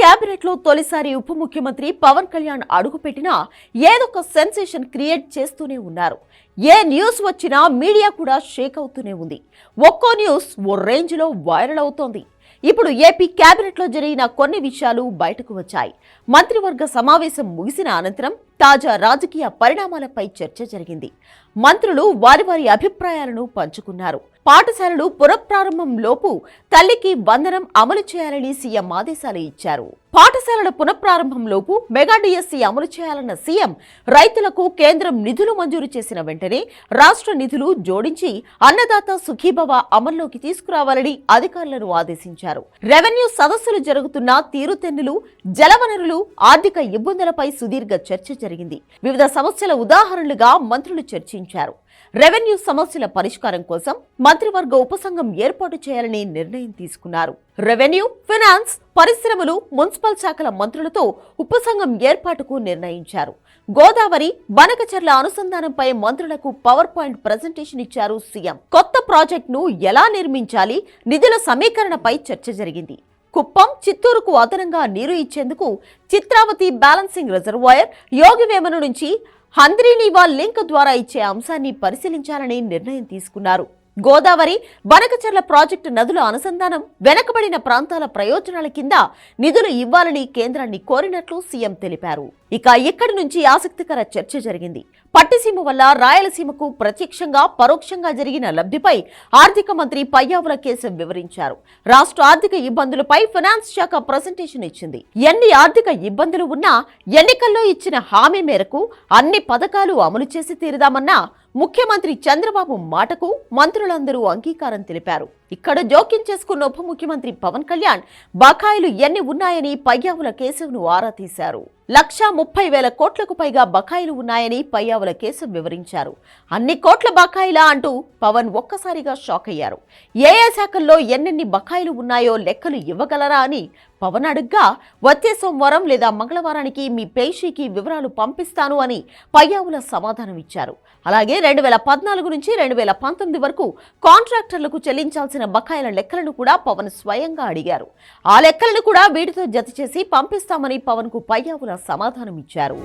కేబినెట్లో తొలిసారి ఉప ముఖ్యమంత్రి పవన్ కళ్యాణ్ అడుగుపెట్టినా ఏదొక సెన్సేషన్ క్రియేట్ చేస్తూనే ఉన్నారు. ఏ న్యూస్ వచ్చినా మీడియా కూడా షేక్ అవుతూనే ఉంది. ఒక్కో న్యూస్ ఓ రేంజ్లో వైరల్ అవుతోంది. ఇప్పుడు ఏపీ కేబినెట్లో జరిగిన కొన్ని విషయాలు బయటకు వచ్చాయి. మంత్రివర్గ సమావేశం ముగిసిన అనంతరం తాజా రాజకీయ పరిణామాలపై చర్చ జరిగింది. మంత్రులు వారి వారి అభిప్రాయాలను పంచుకున్నారు. పాఠశాలలు పునఃప్రారంభంలోపు తల్లికి వందనం అమలు చేయాలని సీఎం ఆదేశాలు ఇచ్చారు. పాఠశాలల పునఃప్రారంభంలోపు మెగా డిఎస్సీ అమలు చేయాలన్న సీఎం రైతులకు కేంద్రం నిధులు మంజూరు చేసిన వెంటనే రాష్ట్ర నిధులు జోడించి అన్నదాత సుఖీభవ అమల్లోకి తీసుకురావాలని అధికారులను ఆదేశించారు. రెవెన్యూ సదస్సులు జరుగుతున్న తీరుతెన్నులు జలవనరులు ఆర్థిక ఇబ్బందులపై సుదీర్ఘ చర్చ జరిగింది. వివిధ సమస్యల ఉదాహరణలుగా మంత్రులు చర్చించారు. రెవెన్యూ సమస్యల పరిష్కారం కోసం మంత్రివర్గ ఉపసంఘం ఏర్పాటు చేయాలని నిర్ణయం తీసుకున్నారు. రెవెన్యూ ఫినాన్స్ పరిశ్రమలు మున్సిపల్ శాఖల మంత్రులతో ఉపసంఘం ఏర్పాటుకు నిర్ణయించారు. గోదావరి బనకచర్ల అనుసంధానంపై మంత్రులకు పవర్ పాయింట్ ప్రజెంటేషన్ ఇచ్చారు సీఎం. కొత్త ప్రాజెక్టును ఎలా నిర్మించాలి నిధుల సమీకరణపై చర్చ జరిగింది. కుప్పం చిత్తూరుకు అదనంగా నీరు ఇచ్చేందుకు చిత్రావతి బ్యాలెన్సింగ్ రిజర్వాయర్ యోగివేమన నుంచి హంద్రీనీవా లింక్ ద్వారా ఇచ్చే అంశాన్ని పరిశీలించాలని నిర్ణయం తీసుకున్నారు. గోదావరి బనకచర్ల ప్రాజెక్టు నదుల అనుసంధానం వెనకబడిన ప్రాంతాల ప్రయోజనాల కింద నిధులు ఇవ్వాలని కేంద్రాన్ని కోరినట్లు సీఎం తెలిపారు. ఇక ఇక్కడి నుంచి ఆసక్తికర చర్చ జరిగింది. పట్టిసీమ వల్ల రాయలసీమకు ప్రత్యక్షంగా పరోక్షంగా జరిగిన లబ్ధిపై ఆర్థిక మంత్రి పయ్యావుల కేసు వివరించారు. రాష్ట్ర ఆర్థిక ఇబ్బందులపై ఫినాన్స్ శాఖ ప్రజెంటేషన్ ఇచ్చింది. ఎన్ని ఆర్థిక ఇబ్బందులు ఉన్నా ఎన్నికల్లో ఇచ్చిన హామీ మేరకు అన్ని పథకాలు అమలు చేసి తీరుదామన్నా ముఖ్యమంత్రి చంద్రబాబు మాటకు మంత్రులందరూ అంగీకారం తెలిపారు. ఇక్కడ జోక్యం చేసుకున్న ఉప ముఖ్యమంత్రి పవన్ కళ్యాణ్ బకాయిలు ఎన్ని ఉన్నాయని పయ్యావుల కేశవ్ను ఆరా తీశారు. లక్షా ముప్పై వేల కోట్లకు పైగా బకాయిలు ఉన్నాయని పయ్యావుల కేసు వివరించారు. అన్ని కోట్ల బకాయిలా అంటూ పవన్ ఒక్కసారిగా షాక్ అయ్యారు. ఏ ఏ శాఖల్లో ఎన్నెన్ని బకాయిలు ఉన్నాయో లెక్కలు ఇవ్వగలరా అని పవన్ అడుగ్గా వచ్చే సోమవారం లేదా మంగళవారానికి మీ పేషీకి వివరాలు పంపిస్తాను అని పయ్యావుల సమాధానం ఇచ్చారు. అలాగే రెండు వేల పద్నాలుగు నుంచి రెండు వేల పంతొమ్మిది వరకు కాంట్రాక్టర్లకు చెల్లించాల్సిన బకాయిల లెక్కలను కూడా పవన్ స్వయంగా అడిగారు. ఆ లెక్కలను కూడా వీటితో జత చేసి పంపిస్తామని పవన్కు పయ్యావుల సమాధానమిచ్చారు.